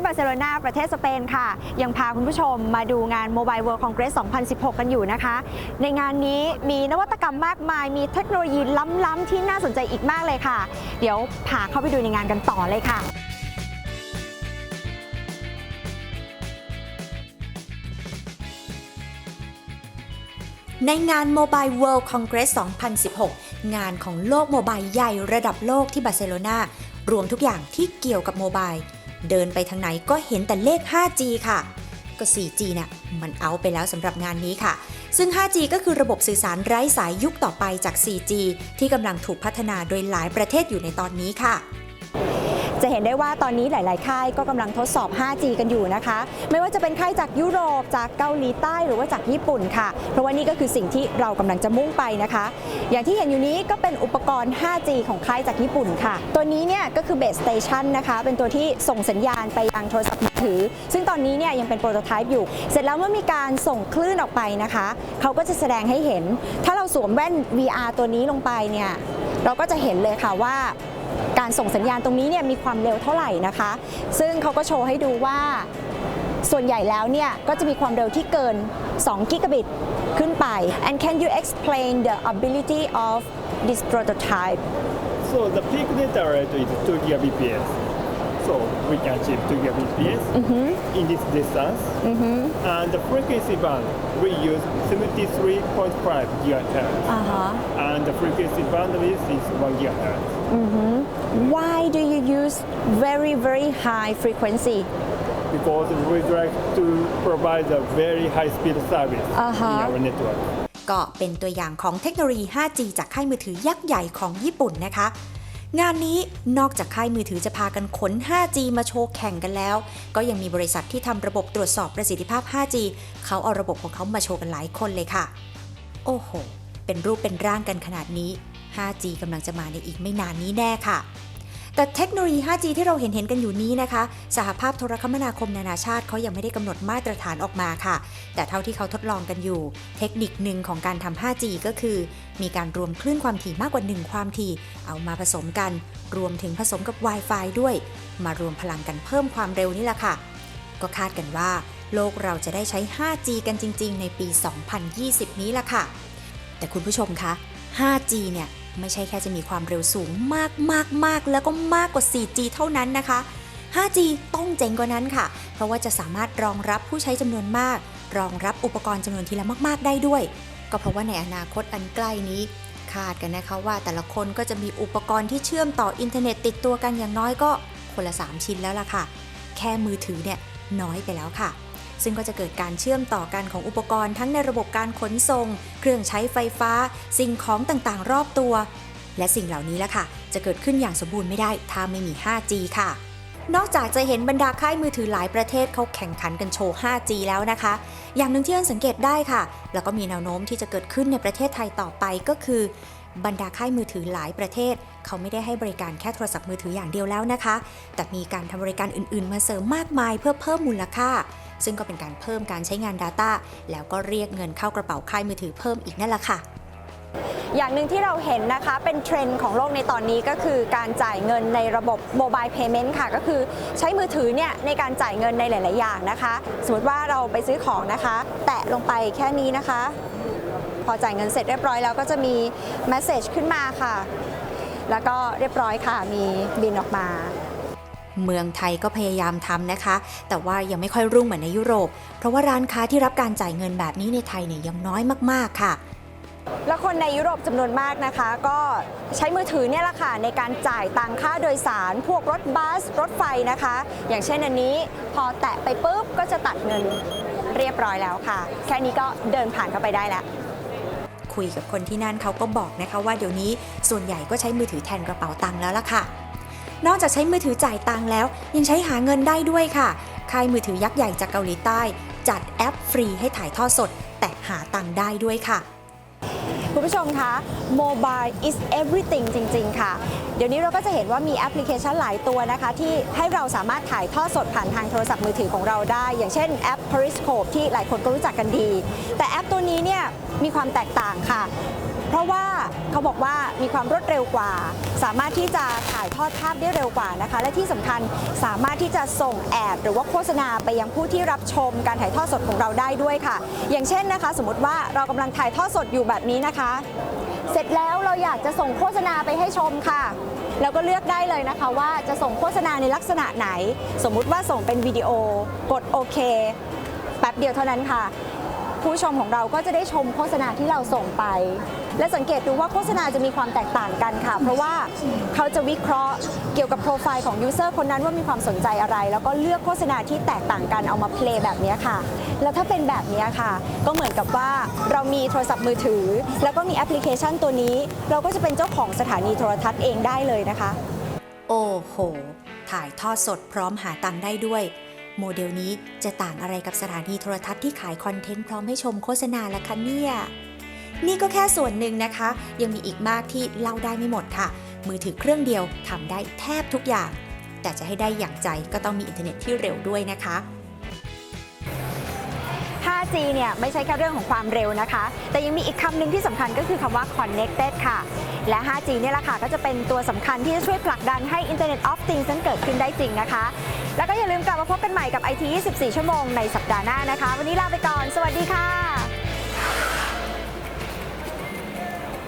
ที่บาร์เซโลนาประเทศสเปนค่ะ ยังพาคุณผู้ชมมาดูงาน Mobile World Congress 2016 กันอยู่นะคะ ในงานนี้มีนวัตกรรมมากมาย มีเทคโนโลยีล้ำ ๆ ที่น่าสนใจอีกมากเลยค่ะ เดี๋ยวพาเข้าไปดูในงานกันต่อเลยค่ะในงาน Mobile World Congress 2016 งานของโลกโมบายใหญ่ระดับโลกที่บาร์เซโลนารวมทุกอย่างที่เกี่ยวกับโมบาย เดินไปทางไหนก็เห็นแต่เลข 5G ค่ะ ก็ 4G น่ยมันเอาไปแล้วสำหรับงานนี้ค่ะ ซึ่ง 5G ก็คือระบบสื่อสารไร้สายยุคต่อไปจาก 4G ที่กำลังถูกพัฒนาโดยหลายประเทศอยู่ในตอนนี้ค่ะ จะเห็นได้ว่าตอนนี้หลาย ๆ ค่ายก็กำลังทดสอบ 5G กันอยู่นะคะ ไม่ว่าจะเป็นค่ายจากยุโรป จากเกาหลีใต้หรือว่าจากญี่ปุ่นค่ะ เพราะว่านี่ก็คือสิ่งที่เรากำลังจะมุ่งไปนะคะ อย่างที่เห็นอยู่นี้ก็เป็นอุปกรณ์ 5G ของค่ายจากญี่ปุ่นค่ะ ตัวนี้เนี่ยก็คือ Base Station นะคะ เป็นตัวที่ส่งสัญญาณไปยังโทรศัพท์มือถือ ซึ่งตอนนี้เนี่ยยังเป็นโปรโตไทป์อยู่ เสร็จแล้วเมื่อมีการส่งคลื่นออกไปนะคะ เขาก็จะแสดงให้เห็น ถ้าเราสวมแว่น VR ตัวนี้ลงไปเนี่ย เราก็จะเห็นเลยค่ะว่า การส่งสัญญาณตรงนี้เนี่ยมีความเร็วเท่าไหร่นะคะ ซึ่งเขาก็โชว์ให้ดูว่าส่วนใหญ่แล้วเนี่ยก็จะมีความเร็วที่เกิน 2 กิกะบิตขึ้นไป and can you explain the ability of this prototype So the peak data rate is 2 gigabps. So we can achieve 2 gigabps in this distance. And the frequency band, we use 73.5 gigahertz. อ่าฮะ And the frequency bandwidth is 1 gigahertz. why do you use very very high frequency Because we'd like to provide a very high speed service Uh-huh. in our network. ก็เป็นตัวอย่างของเทคโนโลยี 5G จากค่ายมือถือยักษ์ใหญ่ของญี่ปุ่นนะคะ งานนี้นอกจากค่ายมือถือจะพากันขน 5G มาโชว์แข่งกันแล้ว ก็ยังมีบริษัทที่ทำระบบตรวจสอบประสิทธิภาพ 5G เขาเอาระบบของเขามาโชว์กันหลายคนเลยค่ะ โอ้โห เป็นรูปเป็นร่างกันขนาดนี้ 5G กำลังจะมาในอีกไม่นานนี้แน่ค่ะ แต่เทคโนโลยี 5G ที่เราเห็นเห็นกันอยู่นี้นะคะ สหภาพโทรคมนาคมนานาชาติเขายังไม่ได้กำหนดมาตรฐานออกมาค่ะ แต่เท่าที่เขาทดลองกันอยู่ เทคนิคหนึ่งของการทำ 5G ก็คือ มีการรวมคลื่นความถี่มากกว่า 1 ความถี่ เอามาผสมกัน รวมถึงผสมกับ Wi-Fi ด้วย มารวมพลังกันเพิ่มความเร็วนี่แหละค่ะ ก็คาดกันว่า โลกเราจะได้ใช้ 5G กันจริง ๆ ในปี 2020 นี้ละค่ะ แต่คุณผู้ชมคะ 5G เนี่ย ไม่ใช่แค่จะมีความเร็วสูงมากมากมากแล้วก็มากกว่า 4G เท่านั้นนะคะ 5G ต้องเจ๋งกว่านั้นค่ะ เพราะว่าจะสามารถรองรับผู้ใช้จำนวนมาก รองรับอุปกรณ์จำนวนทีละมาก ๆ ได้ด้วย ก็เพราะว่าในอนาคตอันใกล้นี้คาดกันนะคะว่าแต่ละคนก็จะมีอุปกรณ์ที่เชื่อมต่ออินเทอร์เน็ตติดตัวกันอย่างน้อยก็คนละ 3 ชิ้นแล้วล่ะค่ะ แค่มือถือเนี่ยน้อยไปแล้วค่ะ ซึ่งก็จะเกิดการเชื่อมต่อกันของอุปกรณ์ทั้งในระบบการขนส่ง เครื่องใช้ไฟฟ้า สิ่งของต่างๆ รอบตัว และสิ่งเหล่านี้ละค่ะ จะเกิดขึ้นอย่างสมบูรณ์ไม่ได้ถ้าไม่มี 5G ค่ะ นอกจากจะเห็นบรรดาค่ายมือถือหลายประเทศเขาแข่งขันกันโชว์ 5G แล้วนะคะ อย่างหนึ่งที่เราสังเกตได้ค่ะ แล้วก็มีแนวโน้มที่จะเกิดขึ้นในประเทศไทยต่อไปก็คือบรรดาค่ายมือถือหลายประเทศ เขาไม่ได้ให้บริการแค่โทรศัพท์มือถืออย่างเดียวแล้วนะคะ แต่มีการทำบริการอื่น ๆ มาเสริมมากมายเพื่อเพิ่มมูลค่า ซึ่งก็เป็นการเพิ่มการใช้งาน Data แล้วก็เรียกเงินเข้ากระเป๋าค่ายมือถือเพิ่มอีกนั่นแหละค่ะอย่างหนึ่งที่เราเห็นนะคะเป็นเทรนด์ของโลกในตอนนี้ก็คือการจ่ายเงินในระบบโมบายเพย์เมนต์ค่ะ ก็คือใช้มือถือเนี่ยในการจ่ายเงินในหลาย ๆ อย่างนะคะ สมมติว่าเราไปซื้อของนะคะ แตะลงไปแค่นี้นะคะ พอจ่ายเงินเสร็จเรียบร้อยแล้วก็จะมีแมสเซจขึ้นมาค่ะ แล้วก็เรียบร้อยค่ะมีบินออกมา เมืองไทยก็พยายามทำนะคะ แต่ว่ายังไม่ค่อยรุ่งเหมือนในยุโรป เพราะว่าร้านค้าที่รับการจ่ายเงินแบบนี้ในไทยเนี่ยยังน้อยมากๆค่ะแล้วคนในยุโรปจำนวนมากนะคะ ก็ใช้มือถือเนี่ยแหละค่ะในการจ่ายตังค่าโดยสาร พวกรถบัส รถไฟนะคะ อย่างเช่นอันนี้พอแตะไปปุ๊บก็จะตัดเงินเรียบร้อยแล้วค่ะ แค่นี้ก็เดินผ่านเข้าไปได้แล้วคุยกับคนที่นั่นเขาก็บอกนะคะว่าเดี๋ยวนี้ส่วนใหญ่ก็ใช้มือถือแทนกระเป๋าตังค์แล้วล่ะค่ะ นอกจากใช้มือถือจ่ายตังแล้ว ยังใช้หาเงินได้ด้วยค่ะ ค่ายมือถือยักษ์ใหญ่จากเกาหลีใต้ จัดแอปฟรีให้ถ่ายทอดสด แต่หาตังได้ด้วยค่ะ คุณผู้ชมคะ mobile is everything จริง ๆ ค่ะ เดี๋ยวนี้เราก็จะเห็นว่ามีแอปพลิเคชันหลายตัวนะคะ ที่ให้เราสามารถถ่ายทอดสดผ่านทางโทรศัพท์มือถือของเราได้ อย่างเช่นแอป Periscope ที่หลายคนก็รู้จักกันดี แต่แอปตัวนี้เนี่ยมีความแตกต่างค่ะ เพราะว่าเขาบอกว่ามีความรวดเร็วกว่า สามารถที่จะถ่ายทอดภาพได้เร็วกว่านะคะ และที่สำคัญสามารถที่จะส่งแอดหรือว่าโฆษณาไปยังผู้ที่รับชมการถ่ายทอดสดของเราได้ด้วยค่ะ อย่างเช่นนะคะ สมมติว่าเรากำลังถ่ายทอดสดอยู่แบบนี้นะคะ เสร็จแล้วเราอยากจะส่งโฆษณาไปให้ชมค่ะแล้วก็เลือกได้เลยนะคะว่าจะส่งโฆษณาในลักษณะไหน สมมุติว่าส่งเป็นวิดีโอกดโอเคแป๊บเดียวเท่านั้นค่ะ ผู้ชมของเราก็จะได้ชมโฆษณาที่เราส่งไป และสังเกตดูว่าโฆษณาจะมีความแตกต่างกันค่ะ เพราะว่าเขาจะวิเคราะห์เกี่ยวกับโปรไฟล์ของยูเซอร์คนนั้นว่ามีความสนใจอะไร แล้วก็เลือกโฆษณาที่แตกต่างกันเอามาเพลย์แบบนี้ค่ะ แล้วถ้าเป็นแบบนี้ค่ะ ก็เหมือนกับว่าเรามีโทรศัพท์มือถือ แล้วก็มีแอปพลิเคชันตัวนี้ เราก็จะเป็นเจ้าของสถานีโทรทัศน์เองได้เลยนะคะ โอ้โห ถ่ายทอดสดพร้อมหาตังค์ได้ด้วย โมเดลนี้จะต่างอะไรกับสถานีโทรทัศน์ที่ขายคอนเทนต์พร้อมให้ชมโฆษณาล่ะคะเนี่ย นี่ก็แค่ส่วนหนึ่งนะคะ ยังมีอีกมากที่เล่าได้ไม่หมดค่ะ มือถือเครื่องเดียวทำได้แทบทุกอย่าง แต่จะให้ได้อย่างใจก็ต้องมีอินเทอร์เน็ตที่เร็วด้วยนะคะ 5G เนี่ยไม่ใช่แค่เรื่องของความเร็วนะคะ แต่ยังมีอีกคำหนึ่งที่สำคัญก็คือคำว่า connected ค่ะ และ 5G เนี่ยแหละค่ะก็จะเป็นตัวสำคัญที่จะช่วยผลักดันให้ Internet of Things นั้นเกิดขึ้นได้จริงนะคะ แล้วก็อย่าลืมกลับมาพบกันใหม่กับ IT 24 ชั่วโมงในสัปดาห์หน้านะคะ วันนี้ลาไปก่อน สวัสดีค่ะ